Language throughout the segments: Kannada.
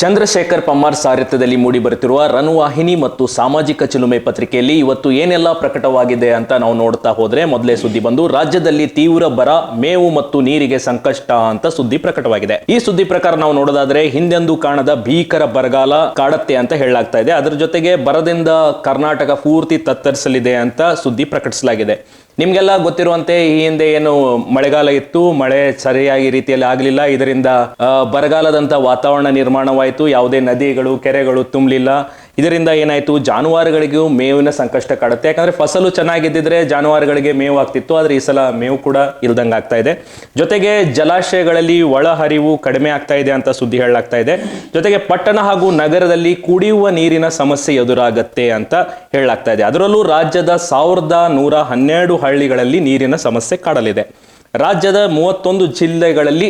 ಚಂದ್ರಶೇಖರ್ ಪಮ್ಮಾರ್ ಸಾರಥ್ಯದಲ್ಲಿ ಮೂಡಿ ಬರುತ್ತಿರುವ ರನ್ವಾಹಿನಿ ಮತ್ತು ಸಾಮಾಜಿಕ ಚಿಲುಮೆ ಪತ್ರಿಕೆಯಲ್ಲಿ ಇವತ್ತು ಏನೆಲ್ಲ ಪ್ರಕಟವಾಗಿದೆ ಅಂತ ನಾವು ನೋಡ್ತಾ ಹೋದರೆ ಮೊದಲೇ ಸುದ್ದಿ ಬಂದು, ರಾಜ್ಯದಲ್ಲಿ ತೀವ್ರ ಬರ, ಮೇವು ಮತ್ತು ನೀರಿಗೆ ಸಂಕಷ್ಟ ಅಂತ ಸುದ್ದಿ ಪ್ರಕಟವಾಗಿದೆ. ಈ ಸುದ್ದಿ ಪ್ರಕಾರ ನಾವು ನೋಡೋದಾದ್ರೆ, ಹಿಂದೆಂದು ಕಾಣದ ಭೀಕರ ಬರಗಾಲ ಕಾಡತ್ತೆ ಅಂತ ಹೇಳಲಾಗ್ತಾ ಇದೆ. ಅದರ ಜೊತೆಗೆ ಬರದಿಂದ ಕರ್ನಾಟಕ ಪೂರ್ತಿ ತತ್ತರಿಸಲಿದೆ ಅಂತ ಸುದ್ದಿ ಪ್ರಕಟಿಸಲಾಗಿದೆ. ನಿಮ್ಗೆಲ್ಲ ಗೊತ್ತಿರುವಂತೆ ಈ ಹಿಂದೆ ಏನು ಮಳೆಗಾಲ ಇತ್ತು, ಮಳೆ ಸರಿಯಾಗಿ ರೀತಿಯಲ್ಲಿ ಆಗಲಿಲ್ಲ. ಇದರಿಂದ ಬರಗಾಲದಂಥ ವಾತಾವರಣ ನಿರ್ಮಾಣವಾಯಿತು. ಯಾವುದೇ ನದಿಗಳು, ಕೆರೆಗಳು ತುಂಬಲಿಲ್ಲ. ಇದರಿಂದ ಏನಾಯ್ತು? ಜಾನುವಾರುಗಳಿಗೂ ಮೇವಿನ ಸಂಕಷ್ಟ ಕಾಡುತ್ತೆ. ಯಾಕಂದ್ರೆ ಫಸಲು ಚೆನ್ನಾಗಿದ್ದಿದ್ರೆ ಜಾನುವಾರುಗಳಿಗೆ ಮೇವು ಆಗ್ತಿತ್ತು ಆದ್ರೆ ಈ ಸಲ ಮೇವು ಕೂಡ ಇಲ್ದಂಗೆ ಆಗ್ತಾ ಇದೆ. ಜೊತೆಗೆ ಜಲಾಶಯಗಳಲ್ಲಿ ಒಳಹರಿವು ಕಡಿಮೆ ಆಗ್ತಾ ಇದೆ ಅಂತ ಸುದ್ದಿ ಹೇಳಲಾಗ್ತಾ ಇದೆ. ಜೊತೆಗೆ ಪಟ್ಟಣ ಹಾಗೂ ನಗರದಲ್ಲಿ ಕುಡಿಯುವ ನೀರಿನ ಸಮಸ್ಯೆ ಎದುರಾಗತ್ತೆ ಅಂತ ಹೇಳಲಾಗ್ತಾ ಇದೆ. ಅದರಲ್ಲೂ ರಾಜ್ಯದ ಸಾವಿರದ ನೂರ ಹನ್ನೆರಡು ಹಳ್ಳಿಗಳಲ್ಲಿ ನೀರಿನ ಸಮಸ್ಯೆ ಕಾಡಲಿದೆ. ರಾಜ್ಯದ ಮೂವತ್ತೊಂದು ಜಿಲ್ಲೆಗಳಲ್ಲಿ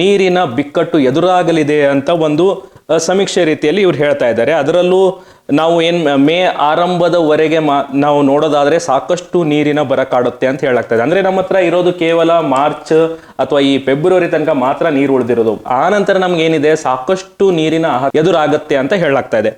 ನೀರಿನ ಬಿಕ್ಕಟ್ಟು ಎದುರಾಗಲಿದೆ ಅಂತ ಒಂದು ಸಮೀಕ್ಷೆ ರೀತಿಯಲ್ಲಿ ಇವ್ರು ಹೇಳ್ತಾ ಇದ್ದಾರೆ. ಅದರಲ್ಲೂ ನಾವು ಏನು, ಮೇ ಆರಂಭದವರೆಗೆ ಮಾ, ನಾವು ನೋಡೋದಾದರೆ ಸಾಕಷ್ಟು ನೀರಿನ ಬರ ಕಾಡುತ್ತೆ ಅಂತ ಹೇಳಾಗ್ತದೆ ಅಂದರೆ ನಮ್ಮ ಹತ್ರ ಇರೋದು ಕೇವಲ ಮಾರ್ಚ್ ಅಥವಾ ಈ ಫೆಬ್ರವರಿ ತನಕ ಮಾತ್ರ ನೀರು ಉಳಿದಿರೋದು. ಆ ನಂತರ ನಮಗೇನಿದೆ, ಸಾಕಷ್ಟು ನೀರಿನ ಎದುರಾಗತ್ತೆ ಅಂತ ಹೇಳಾಗ್ತಾ ಇದೆ.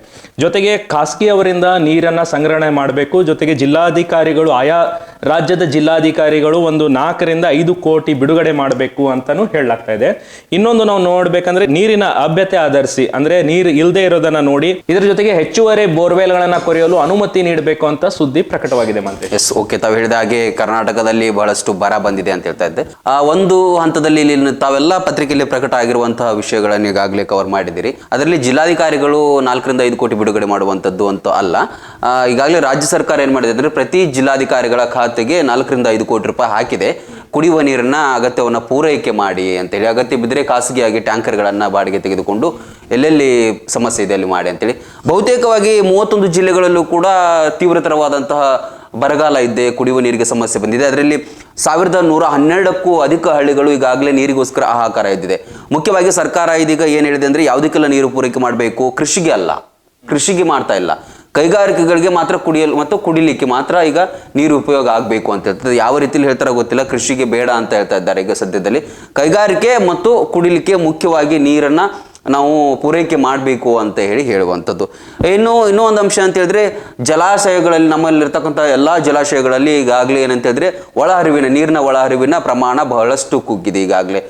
ಜೊತೆಗೆ ಖಾಸಗಿ ಅವರಿಂದ ನೀರನ್ನ ಸಂಗ್ರಹಣೆ ಮಾಡಬೇಕು. ಜೊತೆಗೆ ಜಿಲ್ಲಾಧಿಕಾರಿಗಳು ಆಯಾ ರಾಜ್ಯದ ಜಿಲ್ಲಾಧಿಕಾರಿಗಳು ಒಂದು ನಾಲ್ಕರಿಂದ ಐದು ಕೋಟಿ ಬಿಡುಗಡೆ ಮಾಡಬೇಕು ಅಂತಾನು ಹೇಳಲಾಗ್ತಾ ಇದೆ. ಇನ್ನೊಂದು ನಾವು ನೋಡ್ಬೇಕಂದ್ರೆ ನೀರಿನ ಅಭ್ಯತೆ ಆಧರಿಸಿ, ಅಂದ್ರೆ ನೀರು ಇಲ್ಲದೆ ಇರೋದನ್ನ ನೋಡಿ, ಇದರ ಜೊತೆಗೆ ಹೆಚ್ಚುವರಿ ಬೋರ್ವೆಲ್ಗಳನ್ನ ಕೊರೆಯಲು ಅನುಮತಿ ನೀಡಬೇಕು ಅಂತ ಸುದ್ದಿ ಪ್ರಕಟವಾಗಿದೆ ಮಂತ್ರಿ. ಎಸ್ ಓಕೆ ತಾವು ಹೇಳಿದ ಹಾಗೆ ಕರ್ನಾಟಕದಲ್ಲಿ ಬಹಳಷ್ಟು ಬರ ಬಂದಿದೆ ಅಂತ ಹೇಳ್ತಾ ಇದ್ದೆ. ಆ, ಒಂದು ಹಂತದಲ್ಲಿ ತಾವೆಲ್ಲ ಪತ್ರಿಕೆಯಲ್ಲಿ ಪ್ರಕಟ ಆಗಿರುವಂತಹ ವಿಷಯಗಳನ್ನು ಈಗಾಗಲೇ ಕವರ್ ಮಾಡಿದಿರಿ ಅದರಲ್ಲಿ ಜಿಲ್ಲಾಧಿಕಾರಿಗಳು ನಾಲ್ಕರಿಂದ ಐದು ಕೋಟಿ ಬಿಡುಗಡೆ ಮಾಡುವಂತದ್ದು ಅಂತ ಅಲ್ಲ. ಈಗಾಗಲೇ ರಾಜ್ಯ ಸರ್ಕಾರ ಏನು ಮಾಡಿದೆ ಅಂದ್ರೆ ಪ್ರತಿ ಜಿಲ್ಲಾಧಿಕಾರಿಗಳ ಖಾತೆಗೆ ನಾಲ್ಕರಿಂದ ಐದು ಕೋಟಿ ರೂಪಾಯಿ ಹಾಕಿದೆ. ಕುಡಿಯುವ ನೀರನ್ನ ಅಗತ್ಯವನ್ನು ಪೂರೈಕೆ ಮಾಡಿ ಅಂತೇಳಿ. ಅಗತ್ಯ ಬಿದ್ದರೆ ಖಾಸಗಿಯಾಗಿ ಟ್ಯಾಂಕರ್ಗಳನ್ನು ಬಾಡಿಗೆ ತೆಗೆದುಕೊಂಡು ಎಲ್ಲೆಲ್ಲಿ ಸಮಸ್ಯೆ ಇದೆ ಅಲ್ಲಿ ಮಾಡಿ ಅಂತೇಳಿ. ಬಹುತೇಕವಾಗಿ ಮೂವತ್ತೊಂದು ಜಿಲ್ಲೆಗಳಲ್ಲೂ ಕೂಡ ತೀವ್ರತರವಾದಂತಹ ಬರಗಾಲ ಇದೆ, ಕುಡಿಯುವ ನೀರಿಗೆ ಸಮಸ್ಯೆ ಬಂದಿದೆ. ಅದರಲ್ಲಿ ಸಾವಿರದ ನೂರ ಹನ್ನೆರಡಕ್ಕೂ ಅಧಿಕ ಹಳ್ಳಿಗಳು ಈಗಾಗಲೇ ನೀರಿಗೋಸ್ಕರ ಆಹಾಕಾರ ಇದ್ದಿದೆ ಮುಖ್ಯವಾಗಿ ಸರ್ಕಾರ ಇದೀಗ ಏನು ಹೇಳಿದೆ ಅಂದರೆ ಯಾವುದಕ್ಕೆಲ್ಲ ನೀರು ಪೂರೈಕೆ ಮಾಡಬೇಕು? ಕೃಷಿಗೆ ಅಲ್ಲ. ಕೃಷಿಗೆ ಮಾಡ್ತಾ ಇಲ್ಲ. ಕೈಗಾರಿಕೆಗಳಿಗೆ ಮಾತ್ರ ಕುಡಿಯಲು, ಮತ್ತು ಕುಡಿಲಿಕ್ಕೆ ಮಾತ್ರ ಈಗ ನೀರು ಉಪಯೋಗ ಆಗಬೇಕು ಅಂತ ಹೇಳ್ತದೆ ಯಾವ ರೀತಿಯಲ್ಲಿ ಹೇಳ್ತಾರೋ ಗೊತ್ತಿಲ್ಲ. ಕೃಷಿಗೆ ಬೇಡ ಅಂತ ಹೇಳ್ತಾ ಇದ್ದಾರೆ ಈಗ ಸದ್ಯದಲ್ಲಿ. ಕೈಗಾರಿಕೆ ಮತ್ತು ಕುಡಿಲಿಕ್ಕೆ ಮುಖ್ಯವಾಗಿ ನೀರನ್ನು ನಾವು ಪೂರೈಕೆ ಮಾಡಬೇಕು ಅಂತ ಹೇಳಿ ಹೇಳುವಂಥದ್ದು. ಇನ್ನು, ಇನ್ನೂ ಒಂದು ಅಂಶ ಅಂತ ಹೇಳಿದ್ರೆ, ಜಲಾಶಯಗಳಲ್ಲಿ ನಮ್ಮಲ್ಲಿರ್ತಕ್ಕಂಥ ಎಲ್ಲ ಜಲಾಶಯಗಳಲ್ಲಿ ಈಗಾಗಲೇ ಏನಂತ ಹೇಳಿದ್ರೆ, ಒಳಹರಿವಿನ, ನೀರಿನ ಒಳಹರಿವಿನ ಪ್ರಮಾಣ ಬಹಳಷ್ಟು ಕುಗ್ಗಿದೆ ಈಗಾಗಲೇ.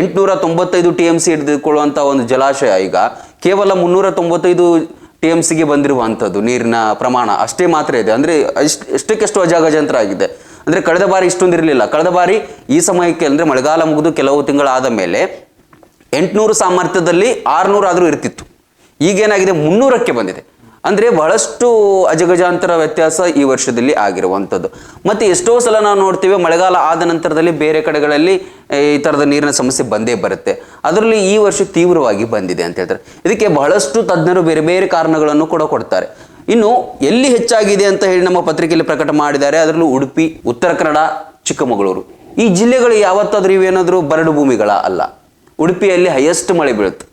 ಎಂಟುನೂರ ತೊಂಬತ್ತೈದು ಟಿ ಎಂ ಸಿ ಹಿಡಿದುಕೊಳ್ಳುವಂಥ ಒಂದು ಜಲಾಶಯ ಈಗ, ಕೇವಲ ಮುನ್ನೂರ ತೊಂಬತ್ತೈದು ಟಿ ಎಂ ಸಿಗೆ ಬಂದಿರುವಂಥದ್ದು ನೀರಿನ ಪ್ರಮಾಣ ಅಷ್ಟೇ ಮಾತ್ರ ಇದೆ. ಅಂದರೆ ಇಷ್ಟು ಎಷ್ಟಕ್ಕೆಷ್ಟು ಅಜಾಗಜಾಂತರ ಆಗಿದೆ ಅಂದರೆ ಕಳೆದ ಬಾರಿ ಇಷ್ಟೊಂದು ಇರಲಿಲ್ಲ. ಕಳೆದ ಬಾರಿ ಈ ಸಮಯಕ್ಕೆ ಅಂದರೆ ಮಳೆಗಾಲ ಮುಗಿದು ಕೆಲವು ತಿಂಗಳಾದ ಮೇಲೆ ಎಂಟುನೂರು ಸಾಮರ್ಥ್ಯದಲ್ಲಿ ಆರುನೂರು ಆದರೂ ಇರ್ತಿತ್ತು. ಈಗೇನಾಗಿದೆ? ಮುನ್ನೂರಕ್ಕೆ ಬಂದಿದೆ. ಅಂದರೆ ಬಹಳಷ್ಟು ಅಜಗಜಾಂತರ ವ್ಯತ್ಯಾಸ ಈ ವರ್ಷದಲ್ಲಿ ಆಗಿರುವಂಥದ್ದು. ಮತ್ತು ಎಷ್ಟೋ ಸಲ ನಾವು ನೋಡ್ತೀವಿ, ಮಳೆಗಾಲ ಆದ ನಂತರದಲ್ಲಿ ಬೇರೆ ಕಡೆಗಳಲ್ಲಿ ಈ ಥರದ ನೀರಿನ ಸಮಸ್ಯೆ ಬಂದೇ ಬರುತ್ತೆ. ಅದರಲ್ಲಿ ಈ ವರ್ಷ ತೀವ್ರವಾಗಿ ಬಂದಿದೆ ಅಂತ ಹೇಳ್ತಾರೆ. ಇದಕ್ಕೆ ಬಹಳಷ್ಟು ತಜ್ಞರು ಬೇರೆ ಬೇರೆ ಕಾರಣಗಳನ್ನು ಕೂಡ ಕೊಡ್ತಾರೆ. ಇನ್ನು ಎಲ್ಲಿ ಹೆಚ್ಚಾಗಿದೆ ಅಂತ ಹೇಳಿ ನಮ್ಮ ಪತ್ರಿಕೆಯಲ್ಲಿ ಪ್ರಕಟ ಮಾಡಿದ್ದಾರೆ, ಅದರಲ್ಲೂ ಉಡುಪಿ, ಉತ್ತರ ಕನ್ನಡ, ಚಿಕ್ಕಮಗಳೂರು. ಈ ಜಿಲ್ಲೆಗಳು ಯಾವತ್ತಾದರೂ ಇವೇನಾದರೂ ಬರಡು ಭೂಮಿಗಳ ಅಲ್ಲ. ಉಡುಪಿಯಲ್ಲಿ ಹೈಯೆಸ್ಟ್ ಮಳೆ ಬೀಳುತ್ತೆ.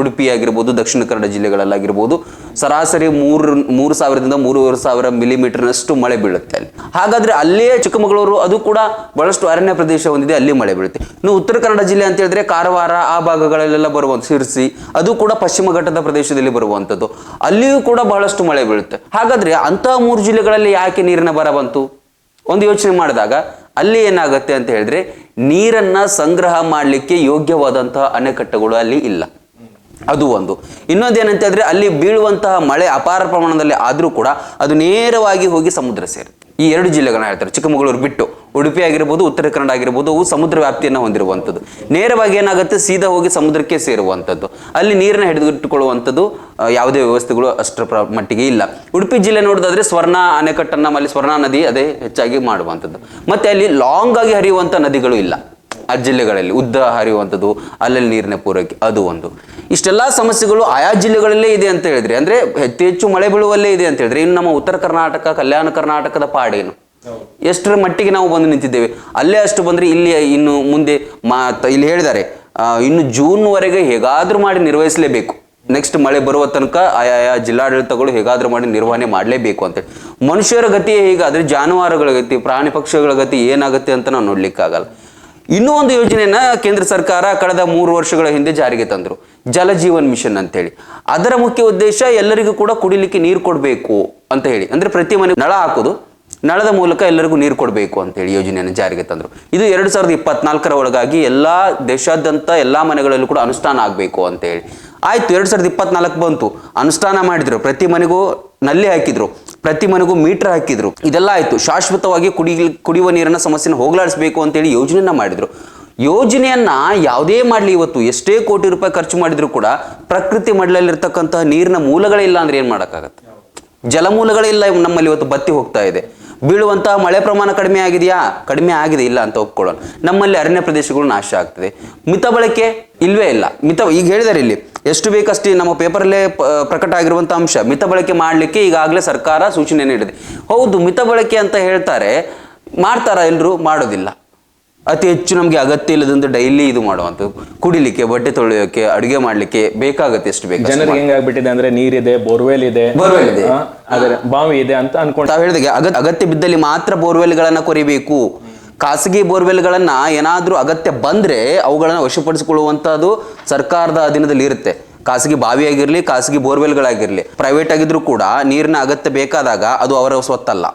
ಉಡುಪಿ ಆಗಿರ್ಬೋದು ದಕ್ಷಿಣ ಕನ್ನಡ ಜಿಲ್ಲೆಗಳಲ್ಲಾಗಿರ್ಬೋದು, ಸರಾಸರಿ ಮೂರು ಮೂರು ಸಾವಿರದಿಂದ ಮೂರುವರೆ ಸಾವಿರ ಮಿಲಿಮೀಟರ್ನಷ್ಟು ಮಳೆ ಬೀಳುತ್ತೆ ಅಲ್ಲಿ. ಹಾಗಾದ್ರೆ ಅಲ್ಲೇ ಚಿಕ್ಕಮಗಳೂರು, ಅದು ಕೂಡ ಬಹಳಷ್ಟು ಅರಣ್ಯ ಪ್ರದೇಶ ಹೊಂದಿದೆ, ಅಲ್ಲಿ ಮಳೆ ಬೀಳುತ್ತೆ. ಇನ್ನು ಉತ್ತರ ಕನ್ನಡ ಜಿಲ್ಲೆ ಅಂತ ಹೇಳಿದ್ರೆ ಕಾರವಾರ, ಆ ಭಾಗಗಳಲ್ಲೆಲ್ಲ ಬರುವಂಥ ಶಿರ್ಸಿ, ಅದು ಕೂಡ ಪಶ್ಚಿಮ ಘಟ್ಟದ ಪ್ರದೇಶದಲ್ಲಿ ಬರುವಂಥದ್ದು ಅಲ್ಲಿಯೂ ಕೂಡ ಬಹಳಷ್ಟು ಮಳೆ ಬೀಳುತ್ತೆ. ಹಾಗಾದ್ರೆ ಅಂತಹ ಮೂರು ಜಿಲ್ಲೆಗಳಲ್ಲಿ ಯಾಕೆ ನೀರಿನ ಬರ ಬಂತು? ಒಂದು ಯೋಚನೆ ಮಾಡಿದಾಗ, ಅಲ್ಲಿ ಏನಾಗುತ್ತೆ ಅಂತ ಹೇಳಿದ್ರೆ, ನೀರನ್ನ ಸಂಗ್ರಹ ಮಾಡಲಿಕ್ಕೆ ಯೋಗ್ಯವಾದಂತಹ ಅಣೆಕಟ್ಟುಗಳು ಅಲ್ಲಿ ಇಲ್ಲ. ಅದು ಒಂದು. ಇನ್ನೊಂದೇನಂತ ಹೇಳಿದ್ರೆ ಅಲ್ಲಿ ಬೀಳುವಂತಹ ಮಳೆ ಅಪಾರ ಪ್ರಮಾಣದಲ್ಲಿ ಆದರೂ ಕೂಡ ಅದು ನೇರವಾಗಿ ಹೋಗಿ ಸಮುದ್ರ ಸೇರುತ್ತೆ. ಈ ಎರಡು ಜಿಲ್ಲೆಗಳನ್ನ ಹೇಳ್ತಾರೆ. ಚಿಕ್ಕಮಗಳೂರು ಬಿಟ್ಟು ಉಡುಪಿ ಆಗಿರ್ಬೋದು, ಉತ್ತರ ಕನ್ನಡ ಆಗಿರ್ಬೋದು, ಅವು ಸಮುದ್ರ ವ್ಯಾಪ್ತಿಯನ್ನು ಹೊಂದಿರುವಂಥದ್ದು. ನೇರವಾಗಿ ಏನಾಗುತ್ತೆ? ಸೀದಾ ಹೋಗಿ ಸಮುದ್ರಕ್ಕೆ ಸೇರುವಂಥದ್ದು. ಅಲ್ಲಿ ನೀರನ್ನ ಹಿಡಿದಿಟ್ಟುಕೊಳ್ಳುವಂಥದ್ದು ಯಾವುದೇ ವ್ಯವಸ್ಥೆಗಳು ಅಷ್ಟರ ಮಟ್ಟಿಗೆ ಇಲ್ಲ. ಉಡುಪಿ ಜಿಲ್ಲೆ ನೋಡೋದಾದ್ರೆ ಸ್ವರ್ಣ ಅಣೆಕಟ್ಟನ್ನು ಅಲ್ಲಿ ಸ್ವರ್ಣ ನದಿ ಅದೇ ಹೆಚ್ಚಾಗಿ ಮಾಡುವಂಥದ್ದು. ಮತ್ತೆ ಅಲ್ಲಿ ಲಾಂಗ್ ಆಗಿ ಹರಿಯುವಂಥ ನದಿಗಳು ಇಲ್ಲ. ಆ ಜಿಲ್ಲೆಗಳಲ್ಲಿ ಉದ್ದ ಹರಿಯುವಂಥದ್ದು ಅಲ್ಲಲ್ಲಿ ನೀರಿನ ಪೂರೈಕೆ ಅದು ಒಂದು. ಇಷ್ಟೆಲ್ಲ ಸಮಸ್ಯೆಗಳು ಆಯಾ ಜಿಲ್ಲೆಗಳಲ್ಲೇ ಇದೆ ಅಂತ ಹೇಳಿದ್ರೆ. ಅಂದ್ರೆ ಹೆಚ್ಚು ಹೆಚ್ಚು ಮಳೆ ಬೀಳುವಲ್ಲೇ ಇದೆ ಅಂತ ಹೇಳಿದ್ರೆ. ಇನ್ನು ನಮ್ಮ ಉತ್ತರ ಕರ್ನಾಟಕ ಕಲ್ಯಾಣ ಕರ್ನಾಟಕದ ಪಾಡೇನು ಎಷ್ಟರ ಮಟ್ಟಿಗೆ ನಾವು ಬಂದು ನಿಂತಿದ್ದೇವೆ? ಅಲ್ಲೇ ಅಷ್ಟು ಬಂದ್ರೆ ಇಲ್ಲಿ ಇನ್ನು ಮುಂದೆ ಮಾ ಇಲ್ಲಿ ಹೇಳಿದ್ದಾರೆ ಇನ್ನು ಇನ್ನು ಜೂನ್ವರೆಗೆ ಹೇಗಾದ್ರೂ ಮಾಡಿ ನಿರ್ವಹಿಸಲೇಬೇಕು. ನೆಕ್ಸ್ಟ್ ಮಳೆ ಬರುವ ತನಕ ಆಯಾ ಜಿಲ್ಲಾಡಳಿತಗಳು ಹೇಗಾದ್ರೂ ಮಾಡಿ ನಿರ್ವಹಣೆ ಮಾಡಲೇಬೇಕು ಅಂತೇಳಿ ಮನುಷ್ಯರ ಗತಿ ಹೇಗಾದ್ರೆ ಜಾನುವಾರುಗಳ ಗತಿ ಪ್ರಾಣಿ ಪಕ್ಷಿಗಳ ಗತಿ ಏನಾಗುತ್ತೆ ಅಂತ ನಾವು ನೋಡ್ಲಿಕ್ಕಾಗಲ್ಲ. ಇನ್ನೂ ಒಂದು ಯೋಜನೆಯನ್ನ ಕೇಂದ್ರ ಸರ್ಕಾರ ಕಳೆದ ಮೂರು ವರ್ಷಗಳ ಹಿಂದೆ ಜಾರಿಗೆ ತಂದರು. ಜಲಜೀವನ್ ಮಿಷನ್ ಅಂತೇಳಿ. ಅದರ ಮುಖ್ಯ ಉದ್ದೇಶ ಎಲ್ಲರಿಗೂ ಕೂಡ ಕುಡಿಲಿಕ್ಕೆ ನೀರು ಕೊಡಬೇಕು ಅಂತ ಹೇಳಿ. ಅಂದ್ರೆ ಪ್ರತಿ ಮನೆ ನಳ ಹಾಕೋದು, ನಳದ ಮೂಲಕ ಎಲ್ಲರಿಗೂ ನೀರು ಕೊಡಬೇಕು ಅಂತೇಳಿ ಯೋಜನೆಯನ್ನು ಜಾರಿಗೆ ತಂದರು. ಇದು ಎರಡು ಸಾವಿರದ ಇಪ್ಪತ್ನಾಲ್ಕರ ಒಳಗಾಗಿ ಎಲ್ಲ ದೇಶಾದ್ಯಂತ ಎಲ್ಲ ಮನೆಗಳಲ್ಲೂ ಕೂಡ ಅನುಷ್ಠಾನ ಆಗಬೇಕು ಅಂತೇಳಿ ಆಯಿತು, ಎರಡು ಸಾವಿರದ ಇಪ್ಪತ್ನಾಲ್ಕು ಬಂತು. ಅನುಷ್ಠಾನ ಮಾಡಿದರು. ಪ್ರತಿ ಮನೆಗೂ ನಲ್ಲಿ ಹಾಕಿದ್ರು. ಪ್ರತಿ ಮನೆಗೂ ಮೀಟರ್ ಹಾಕಿದ್ರು. ಇದೆಲ್ಲ ಆಯ್ತು. ಶಾಶ್ವತವಾಗಿ ಕುಡಿ, ಕುಡಿಯುವ ನೀರಿನ ಸಮಸ್ಯೆನ ಹೋಗಲಾಡಿಸಬೇಕು ಅಂತೇಳಿ ಯೋಜನೆಯನ್ನ ಮಾಡಿದ್ರು. ಯೋಜನೆಯನ್ನ ಯಾವುದೇ ಮಾಡಲಿ ಇವತ್ತು. ಎಷ್ಟೇ ಕೋಟಿ ರೂಪಾಯಿ ಖರ್ಚು ಮಾಡಿದ್ರು ಕೂಡ ಪ್ರಕೃತಿ ಮಡಲಲ್ಲಿರ್ತಕ್ಕಂತಹ ನೀರಿನ ಮೂಲಗಳೇ ಇಲ್ಲ ಅಂದ್ರೆ ಏನ್ ಮಾಡೋಕ್ಕಾಗತ್ತೆ? ಜಲಮೂಲಗಳೇ ಇಲ್ಲ ನಮ್ಮಲ್ಲಿ ಇವತ್ತು ಬತ್ತಿ ಹೋಗ್ತಾ ಇದೆ. ಬೀಳುವಂತಹ ಮಳೆ ಪ್ರಮಾಣ ಕಡಿಮೆ ಆಗಿದೆಯಾ? ಕಡಿಮೆ ಆಗಿದೆ, ಇಲ್ಲ ಅಂತ ಒಪ್ಕೊಳ್ಳೋಣ. ನಮ್ಮಲ್ಲಿ ಅರಣ್ಯ ಪ್ರದೇಶಗಳು ನಾಶ ಆಗ್ತದೆ. ಮಿತ ಬಳಕೆ ಇಲ್ವೇ ಇಲ್ಲ. ಮಿತ, ಈಗ ಹೇಳಿದಾರೆ ಇಲ್ಲಿ, ಎಷ್ಟು ಬೇಕಷ್ಟೇ ನಮ್ಮ ಪೇಪರಲ್ಲೇ ಪ್ರಕಟ ಆಗಿರುವಂಥ ಅಂಶ, ಮಿತ ಬಳಕೆ ಮಾಡಲಿಕ್ಕೆ ಈಗಾಗಲೇ ಸರ್ಕಾರ ಸೂಚನೆ ನೀಡಿದೆ. ಹೌದು, ಮಿತ ಬಳಕೆ ಅಂತ ಹೇಳ್ತಾರೆ, ಮಾಡ್ತಾರ ಎಲ್ಲರೂ ಮಾಡೋದಿಲ್ಲ. ಅತಿ ಹೆಚ್ಚು ನಮಗೆ ಅಗತ್ಯ ಇಲ್ಲದಂತ ಡೈಲಿ ಇದು ಮಾಡುವಂಥದ್ದು. ಕುಡಿಲಿಕ್ಕೆ ಬಟ್ಟೆ ತೊಳೆಯೋಕೆ ಅಡುಗೆ ಮಾಡ್ಲಿಕ್ಕೆ ಬೇಕಾಗತ್ತೆ ಎಷ್ಟು ಬೇಕು ಜನರಿಗೆ ಹೆಂಗಾಗ್ಬಿಟ್ಟಿದೆ ಅಂದ್ರೆ ನೀರಿದೆ ಬೋರ್ವೆಲ್ ಇದೆ. ಬೋರ್ವೆಲ್ ಇದೆ. ಆದರೆ ಅದೇ ಬಾವಿ ಇದೆ ಅಂತ ಅನ್ಕೊಂಡು ತಾವು ಹೇಳಿದಾಗೆ ಅಗತ್ಯ ಅಗತ್ಯ ಬಿದ್ದಲ್ಲಿ ಮಾತ್ರ ಬೋರ್ವೆಲ್ಗಳನ್ನ ಕೊರಿಬೇಕು. ಖಾಸಗಿ ಬೋರ್ವೆಲ್ಗಳನ್ನ ಏನಾದರೂ ಅಗತ್ಯ ಬಂದ್ರೆ ಅವುಗಳನ್ನ ವಶಪಡಿಸಿಕೊಳ್ಳುವಂತದ್ದು ಸರ್ಕಾರದ ಅಧೀನದಲ್ಲಿ ಇರುತ್ತೆ. ಖಾಸಗಿ ಬಾವಿಯಾಗಿರ್ಲಿ ಖಾಸಗಿ ಬೋರ್ವೆಲ್ಗಳಾಗಿರಲಿ ಪ್ರೈವೇಟ್ ಆಗಿದ್ರು ಕೂಡ ನೀರಿನ ಅಗತ್ಯ ಬೇಕಾದಾಗ ಅದು ಅವರ ಸ್ವತ್ತಲ್ಲ.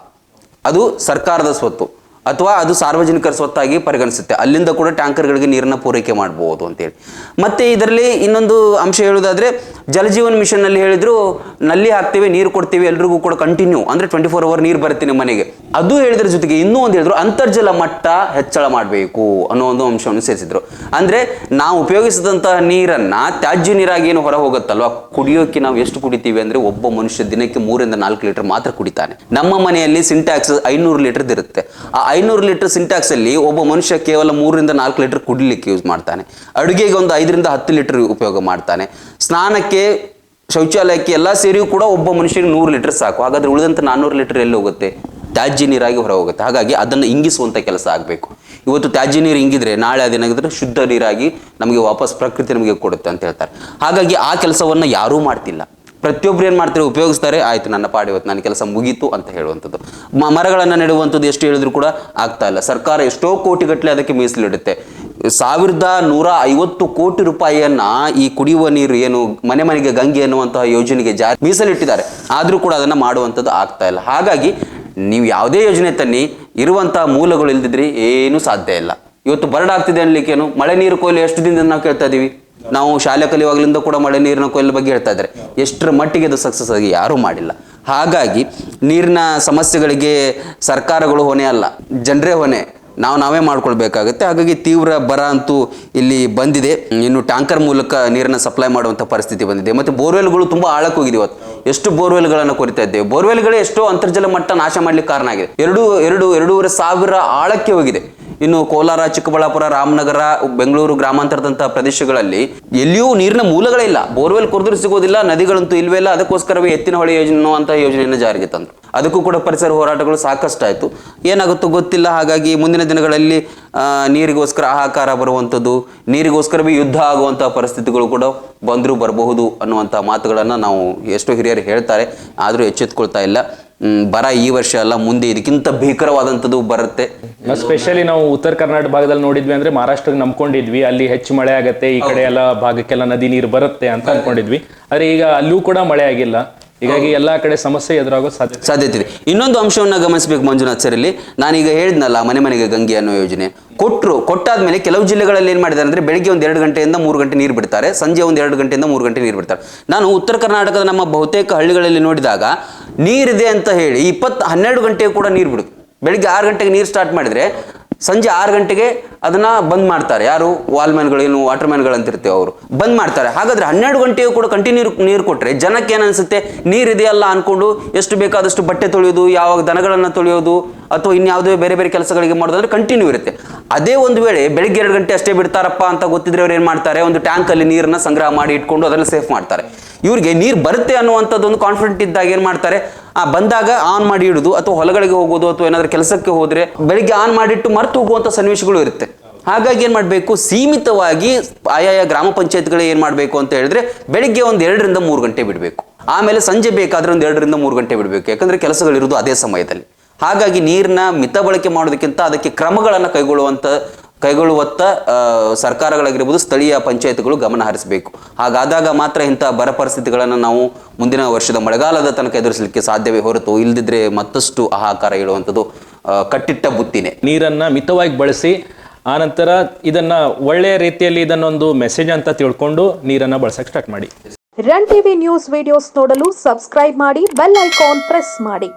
ಅದು ಸರ್ಕಾರದ ಸ್ವತ್ತು. ಅಥವಾ ಅದು ಸಾರ್ವಜನಿಕರ ಸ್ವತ್ತಾಗಿ ಪರಿಗಣಿಸುತ್ತೆ. ಅಲ್ಲಿಂದ ಕೂಡ ಟ್ಯಾಂಕರ್ಗಳಿಗೆ ನೀರನ್ನ ಪೂರೈಕೆ ಮಾಡಬಹುದು ಅಂತೇಳಿ. ಮತ್ತೆ ಇದರಲ್ಲಿ ಇನ್ನೊಂದು ಅಂಶ ಹೇಳೋದಾದ್ರೆ ಜಲಜೀವನ್ ಮಿಷನ್ ಅಲ್ಲಿ ಹೇಳಿದ್ರು, ನಲ್ಲಿ ಹಾಕ್ತೀವಿ, ನೀರು ಕೊಡ್ತೀವಿ, ಎಲ್ರಿಗೂ ಕೂಡ ಕಂಟಿನ್ಯೂ ಅಂದ್ರೆ ಟ್ವೆಂಟಿ ಫೋರ್ ಅವರ್ ನೀರು ಬರುತ್ತೆ ನಿಮ್ಮ ಮನೆಗೆ. ಅದು ಹೇಳಿದ್ರ ಜೊತೆಗೆ ಇನ್ನೂ ಒಂದು ಹೇಳಿದ್ರು, ಅಂತರ್ಜಲ ಮಟ್ಟ ಹೆಚ್ಚಳ ಮಾಡಬೇಕು, ಅನ್ನೋ ಒಂದು ಅಂಶವನ್ನು ಸೇರಿಸಿದ್ರು. ಅಂದ್ರೆ, ನಾವು ಉಪಯೋಗಿಸಿದಂತಹ ನೀರನ್ನ ತ್ಯಾಜ್ಯ ನೀರಾಗಿ ಏನು ಹೊರ ಹೋಗುತ್ತಲ್ವಾ ಕುಡಿಯೋಕೆ ನಾವು ಎಷ್ಟು ಕುಡಿತೀವಿ ಅಂದ್ರೆ ಒಬ್ಬ ಮನುಷ್ಯ ದಿನಕ್ಕೆ ಮೂರಿಂದ ನಾಲ್ಕು ಲೀಟರ್ ಮಾತ್ರ ಕುಡಿತಾನೆ. ನಮ್ಮ ಮನೆಯಲ್ಲಿ ಸಿಂಟ್ಯಾಕ್ಸ್ ಐನೂರು ಲೀಟರ್ ಇರುತ್ತೆ ಆ ಐನೂರು ಲೀಟರ್ ಸಿಂಟ್ಯಾಕ್ಸಲ್ಲಿ ಒಬ್ಬ ಮನುಷ್ಯ ಕೇವಲ ಮೂರರಿಂದ ನಾಲ್ಕು ಲೀಟರ್ ಕುಡಿಲಿಕ್ಕೆ ಯೂಸ್ ಮಾಡ್ತಾನೆ. ಅಡುಗೆಗೆ ಒಂದು ಐದರಿಂದ ಹತ್ತು ಲೀಟರ್ ಉಪಯೋಗ ಮಾಡ್ತಾನೆ. ಸ್ನಾನಕ್ಕೆ, ಶೌಚಾಲಯಕ್ಕೆ ಎಲ್ಲ ಸೇರಿ ಕೂಡ ಒಬ್ಬ ಮನುಷ್ಯನಿಗೆ ನೂರು ಲೀಟರ್ ಸಾಕು. ಹಾಗಾದ್ರೆ ಉಳಿದಂತ ನಾನ್ನೂರು ಲೀಟರ್ ಎಲ್ಲಿ ಹೋಗುತ್ತೆ? ತ್ಯಾಜ್ಯ ನೀರಾಗಿ ಹೊರ ಹೋಗುತ್ತೆ ಹಾಗಾಗಿ ಅದನ್ನು ಇಂಗಿಸುವಂತ ಕೆಲಸ ಆಗಬೇಕು. ಇವತ್ತು ತ್ಯಾಜ್ಯ ನೀರು ಇಂಗಿದ್ರೆ ನಾಳೆ ಅದೇನಾಗಿದ್ರೆ ಶುದ್ಧ ನೀರಾಗಿ ನಮಗೆ ವಾಪಸ್ ಪ್ರಕೃತಿ ನಮಗೆ ಕೊಡುತ್ತೆ ಅಂತ ಹೇಳ್ತಾರೆ. ಹಾಗಾಗಿ ಆ ಕೆಲಸವನ್ನ ಯಾರೂ ಮಾಡ್ತಿಲ್ಲ. ಪ್ರತಿಯೊಬ್ರು ಏನು ಮಾಡ್ತಾರೆ, ಉಪಯೋಗಿಸ್ತಾರೆ, ಆಯ್ತು, ನನ್ನ ಪಾಡಿ ಇವತ್ತು ನನ್ನ ಕೆಲಸ ಮುಗೀತು ಅಂತ ಹೇಳುವಂಥದ್ದು. ಮರಗಳನ್ನು ನೆಡುವಂಥದ್ದು ಎಷ್ಟು ಹೇಳಿದ್ರು ಕೂಡ ಆಗ್ತಾ ಇಲ್ಲ. ಸರ್ಕಾರ ಎಷ್ಟೋ ಕೋಟಿಗಟ್ಟಲೆ ಅದಕ್ಕೆ ಮೀಸಲಿಡುತ್ತೆ. ಸಾವಿರದ ನೂರ ಐವತ್ತು ಕೋಟಿ ರೂಪಾಯಿಯನ್ನ ಈ ಕುಡಿಯುವ ನೀರು ಏನು, ಮನೆ ಮನೆಗೆ ಗಂಗೆ ಅನ್ನುವಂತಹ ಯೋಜನೆಗೆ ಜಾರಿ ಮೀಸಲಿಟ್ಟಿದ್ದಾರೆ. ಆದರೂ ಕೂಡ ಅದನ್ನ ಮಾಡುವಂಥದ್ದು ಆಗ್ತಾ ಇಲ್ಲ. ಹಾಗಾಗಿ ನೀವು ಯಾವುದೇ ಯೋಜನೆ ತನ್ನಿ ಇರುವಂತಹ ಮೂಲಗಳು ಇಲ್ದಿದ್ರೆ ಏನೂ ಸಾಧ್ಯ ಇಲ್ಲ. ಇವತ್ತು ಬರಡಾಗ್ತಿದೆ ಅನ್ಲಿಕ್ಕೆ ಏನು ಮಳೆ ನೀರು ಕೊಯ್ಲು ಎಷ್ಟು ದಿನದಿಂದ ನಾವು ಕೇಳ್ತಾ ಇದೀವಿ? ನಾವು ಶಾಲೆ ಕಲಿಯುವಾಗಲಿಂದ ಕೂಡ ಮಳೆ ನೀರಿನ ಕೊಯ್ಲು ಬಗ್ಗೆ ಹೇಳ್ತಾ ಇದ್ದಾರೆ. ಎಷ್ಟರ ಮಟ್ಟಿಗೆ ಅದು ಸಕ್ಸಸ್ ಆಗಿ ಯಾರೂ ಮಾಡಿಲ್ಲ. ಹಾಗಾಗಿ ನೀರಿನ ಸಮಸ್ಯೆಗಳಿಗೆ ಸರ್ಕಾರಗಳು ಹೊಣೆ ಅಲ್ಲ, ಜನರೇ ಹೊಣೆ. ನಾವು ನಾವೇ ಮಾಡ್ಕೊಳ್ಬೇಕಾಗುತ್ತೆ. ಹಾಗಾಗಿ ತೀವ್ರ ಬರ ಅಂತೂ ಇಲ್ಲಿ ಬಂದಿದೆ. ಇನ್ನು ಟ್ಯಾಂಕರ್ ಮೂಲಕ ನೀರನ್ನು ಸಪ್ಲೈ ಮಾಡುವಂಥ ಪರಿಸ್ಥಿತಿ ಬಂದಿದೆ. ಮತ್ತು ಬೋರ್ವೆಲ್ಗಳು ತುಂಬ ಆಳಕ್ಕೆ ಹೋಗಿದೆ ಇವತ್ತು. ಎಷ್ಟು ಬೋರ್ವೆಲ್ಗಳನ್ನು ಕೊರಿತಾ ಇದ್ದೇವೆ? ಬೋರ್ವೆಲ್ಗಳೇ ಎಷ್ಟೋ ಅಂತರ್ಜಲ ಮಟ್ಟ ನಾಶ ಮಾಡಲಿಕ್ಕೆ ಕಾರಣ ಆಗಿದೆ. ಎರಡು ಎರಡು, ಎರಡೂವರೆ ಸಾವಿರ ಆಳಕ್ಕೆ ಹೋಗಿದೆ. ಇನ್ನು ಕೋಲಾರ, ಚಿಕ್ಕಬಳ್ಳಾಪುರ, ರಾಮನಗರ, ಬೆಂಗಳೂರು ಗ್ರಾಮಾಂತರದಂತಹ ಪ್ರದೇಶಗಳಲ್ಲಿ ಎಲ್ಲಿಯೂ ನೀರಿನ ಮೂಲಗಳೇ ಇಲ್ಲ. ಬೋರ್ವೆಲ್ ಕುರಿದ್ರು ಸಿಗೋದಿಲ್ಲ, ನದಿಗಳಂತೂ ಇಲ್ವೇ ಇಲ್ಲ. ಅದಕ್ಕೋಸ್ಕರವೇ ಎತ್ತಿನ ಹೊಳೆ ಯೋಜನೆ ಅನ್ನುವಂಥ ಯೋಜನೆಯನ್ನು ಜಾರಿಗೆ ತಂದರು. ಅದಕ್ಕೂ ಕೂಡ ಪರಿಸರ ಹೋರಾಟಗಳು ಸಾಕಷ್ಟು ಆಯಿತು ಏನಾಗುತ್ತೋ ಗೊತ್ತಿಲ್ಲ. ಹಾಗಾಗಿ ಮುಂದಿನ ದಿನಗಳಲ್ಲಿ ನೀರಿಗೋಸ್ಕರ ಹಾಹಾಕಾರ ಬರುವಂಥದ್ದು, ನೀರಿಗೋಸ್ಕರವೇ ಯುದ್ಧ ಆಗುವಂತಹ ಪರಿಸ್ಥಿತಿಗಳು ಕೂಡ ಬಂದರೂ ಬರಬಹುದು ಅನ್ನುವಂಥ ಮಾತುಗಳನ್ನು ನಾವು ಎಷ್ಟೋ ಹಿರಿಯರು ಹೇಳ್ತಾರೆ. ಆದರೂ ಎಚ್ಚೆತ್ಕೊಳ್ತಾ ಇಲ್ಲ. ಬರ ಈ ವರ್ಷ ಅಲ್ಲ ಮುಂದೆ ಇದಕ್ಕಿಂತ ಭೀಕರವಾದಂಥದ್ದು ಬರುತ್ತೆ. ಸ್ಪೆಷಲಿ ನಾವು ಉತ್ತರ ಕರ್ನಾಟಕ ಭಾಗದಲ್ಲಿ ನೋಡಿದ್ವಿ ಅಂದ್ರೆ ಮಹಾರಾಷ್ಟ್ರಕ್ಕೆ ನಂಬ್ಕೊಂಡಿದ್ವಿ. ಅಲ್ಲಿ ಹೆಚ್ಚು ಮಳೆ ಆಗತ್ತೆ ಈ ಕಡೆ ಎಲ್ಲ ಭಾಗಕ್ಕೆಲ್ಲ ನದಿ ನೀರು ಬರುತ್ತೆ ಅಂತ ಅನ್ಕೊಂಡಿದ್ವಿ. ಆದ್ರೆ ಈಗ ಅಲ್ಲೂ ಕೂಡ ಮಳೆ ಆಗಿಲ್ಲ. ಹೀಗಾಗಿ ಎಲ್ಲಾ ಕಡೆ ಸಮಸ್ಯೆ ಎದುರಾಗೋ ಸಾಧ್ಯತೆ ಸಾಧ್ಯತೆ ಇದೆ. ಇನ್ನೊಂದು ಅಂಶವನ್ನು ಗಮನಿಸಬೇಕು ಮಂಜುನಾಥ್ ಸರ್ ಇಲ್ಲಿ. ನಾನೀಗ ಹೇಳಿದ್ನಲ್ಲ ಮನೆ ಮನೆಗೆ ಗಂಗೆ ಅನ್ನೋ ಯೋಜನೆ. ಕೊಟ್ಟರು ಕೊಟ್ಟಾದ್ಮೇಲೆ ಕೆಲವು ಜಿಲ್ಲೆಗಳಲ್ಲಿ ಏನು ಮಾಡಿದ್ದಾರೆ ಅಂದ್ರೆ ಬೆಳಿಗ್ಗೆ ಒಂದು ಎರಡು ಗಂಟೆಯಿಂದ ಮೂರು ಗಂಟೆ ನೀರು ಬಿಡ್ತಾರೆ. ಸಂಜೆ ಒಂದು ಎರಡು ಗಂಟೆಯಿಂದ ಮೂರು ಗಂಟೆ ನೀರು ಬಿಡ್ತಾರೆ. ನಾನು ಉತ್ತರ ಕರ್ನಾಟಕದ ನಮ್ಮ ಬಹುತೇಕ ಹಳ್ಳಿಗಳಲ್ಲಿ ನೋಡಿದಾಗ ನೀರಿದೆ ಅಂತ ಹೇಳಿ, ಇಪ್ಪತ್ತು ಹನ್ನೆರಡು ಗಂಟೆಗೆ ಕೂಡ ನೀರು ಬಿಡುತ್ತೆ. ಬೆಳಿಗ್ಗೆ ಆರು ಗಂಟೆಗೆ ನೀರು ಸ್ಟಾರ್ಟ್ ಮಾಡಿದರೆ, ಸಂಜೆ ಆರು ಗಂಟೆಗೆ ಅದನ್ನ ಬಂದ್ ಮಾಡ್ತಾರೆ. ಯಾರು? ವಾಲ್ಮ್ಯಾನ್ಗಳೇನು ಏನು ವಾಟರ್ ಮ್ಯಾನ್ಗಳು ಅಂತಿರ್ತೇವೆ ಅವರು. ಬಂದ್ ಮಾಡ್ತಾರೆ. ಹಾಗಾದ್ರೆ ಹನ್ನೆರಡು ಗಂಟೆಯೂ ಕೂಡ ಕಂಟಿನ್ಯೂ ನೀರು ಕೊಟ್ಟರೆ ಜನಕ್ಕೆ ಏನನ್ಸುತ್ತೆ? ನೀರಿದೆಯಲ್ಲ ಅನ್ಕೊಂಡು ಎಷ್ಟು ಬೇಕಾದಷ್ಟು ಬಟ್ಟೆ ತೊಳೆಯೋದು, ಯಾವಾಗ ದನಗಳನ್ನು ತೊಳೆಯೋದು, ಅಥವಾ ಇನ್ಯಾವುದೇ ಬೇರೆ ಬೇರೆ ಕೆಲಸಗಳಿಗೆ ಮಾಡೋದಂದ್ರೆ ಕಂಟಿನ್ಯೂ ಇರುತ್ತೆ. ಅದೇ ಒಂದು ವೇಳೆ ಬೆಳಿಗ್ಗೆ ಎರಡು ಗಂಟೆ ಅಷ್ಟೇ ಬಿಡ್ತಾರಪ್ಪ ಅಂತ ಗೊತ್ತಿದ್ರೆ ಅವ್ರು ಏನು ಮಾಡ್ತಾರೆ? ಒಂದು ಟ್ಯಾಂಕಲ್ಲಿ ನೀರನ್ನ ಸಂಗ್ರಹ ಮಾಡಿ ಇಟ್ಕೊಂಡು ಅದನ್ನು ಸೇಫ್ ಮಾಡ್ತಾರೆ. ಇವ್ರಿಗೆ ನೀರು ಬರುತ್ತೆ ಅನ್ನುವಂಥದ್ದು ಒಂದು ಕಾನ್ಫಿಡೆಂಟ್ ಇದ್ದಾಗ ಏನು ಮಾಡ್ತಾರೆ? ಆ, ಬಂದಾಗ ಆನ್ ಮಾಡಿ ಇಡೋದು ಅಥವಾ ಹೊಲಗಳಿಗೆ ಹೋಗೋದು ಅಥವಾ ಏನಾದರೂ ಕೆಲಸಕ್ಕೆ ಹೋದರೆ ಬೆಳಿಗ್ಗೆ ಆನ್ ಮಾಡಿಟ್ಟು ಮರೆತು ಹೋಗುವಂಥ ಸನ್ನಿವೇಶಗಳು ಇರುತ್ತೆ. ಹಾಗಾಗಿ ಏನು ಮಾಡಬೇಕು? ಸೀಮಿತವಾಗಿ ಆಯಾಯ ಗ್ರಾಮ ಪಂಚಾಯತ್ಗಳೇ ಏನು ಮಾಡಬೇಕು ಅಂತ ಹೇಳಿದ್ರೆ ಬೆಳಿಗ್ಗೆ ಒಂದು ಎರಡರಿಂದ ಮೂರು ಗಂಟೆ ಬಿಡಬೇಕು. ಆಮೇಲೆ ಸಂಜೆ ಬೇಕಾದರೆ ಒಂದು ಎರಡರಿಂದ ಮೂರು ಗಂಟೆ ಬಿಡಬೇಕು. ಯಾಕಂದರೆ ಕೆಲಸಗಳಿರೋದು ಅದೇ ಸಮಯದಲ್ಲಿ. ಹಾಗಾಗಿ ನೀರನ್ನ ಮಿತ ಬಳಕೆ ಮಾಡೋದಕ್ಕಿಂತ ಅದಕ್ಕೆ ಕ್ರಮಗಳನ್ನು ಕೈಗೊಳ್ಳುವಂತ ಕೈಗೊಳ್ಳುವತ್ತ ಸರ್ಕಾರಗಳಾಗಿರ್ಬೋದು ಸ್ಥಳೀಯ ಪಂಚಾಯತ್ಗಳು ಗಮನ ಹರಿಸಬೇಕು. ಹಾಗಾದಾಗ ಮಾತ್ರ ಇಂಥ ಬರ ಪರಿಸ್ಥಿತಿಗಳನ್ನು ನಾವು ಮುಂದಿನ ವರ್ಷದ ಮಳೆಗಾಲದ ತನಕ ಎದುರಿಸಲಿಕ್ಕೆ ಸಾಧ್ಯವೇ ಹೊರತು ಇಲ್ಲದಿದ್ದರೆ ಮತ್ತಷ್ಟು ಆಹಾಕಾರ ಹೇಳುವಂಥದ್ದು ಕಟ್ಟಿಟ್ಟ ಬುತ್ತಿನೇ. ನೀರನ್ನು ಮಿತವಾಗಿ ಬಳಸಿ ಆನಂತರ ಇದನ್ನು ಒಳ್ಳೆಯ ರೀತಿಯಲ್ಲಿ ಇದನ್ನೊಂದು ಮೆಸೇಜ್ ಅಂತ ತಿಳ್ಕೊಂಡು ನೀರನ್ನು ಬಳಸಕ್ಕೆ ಸ್ಟಾರ್ಟ್ ಮಾಡಿ. ರನ್ ಟಿವಿ ನ್ಯೂಸ್ ವಿಡಿಯೋಸ್ ನೋಡಲು ಸಬ್ಸ್ಕ್ರೈಬ್ ಮಾಡಿ ಬೆಲ್ ಐಕಾನ್ ಪ್ರೆಸ್ ಮಾಡಿ.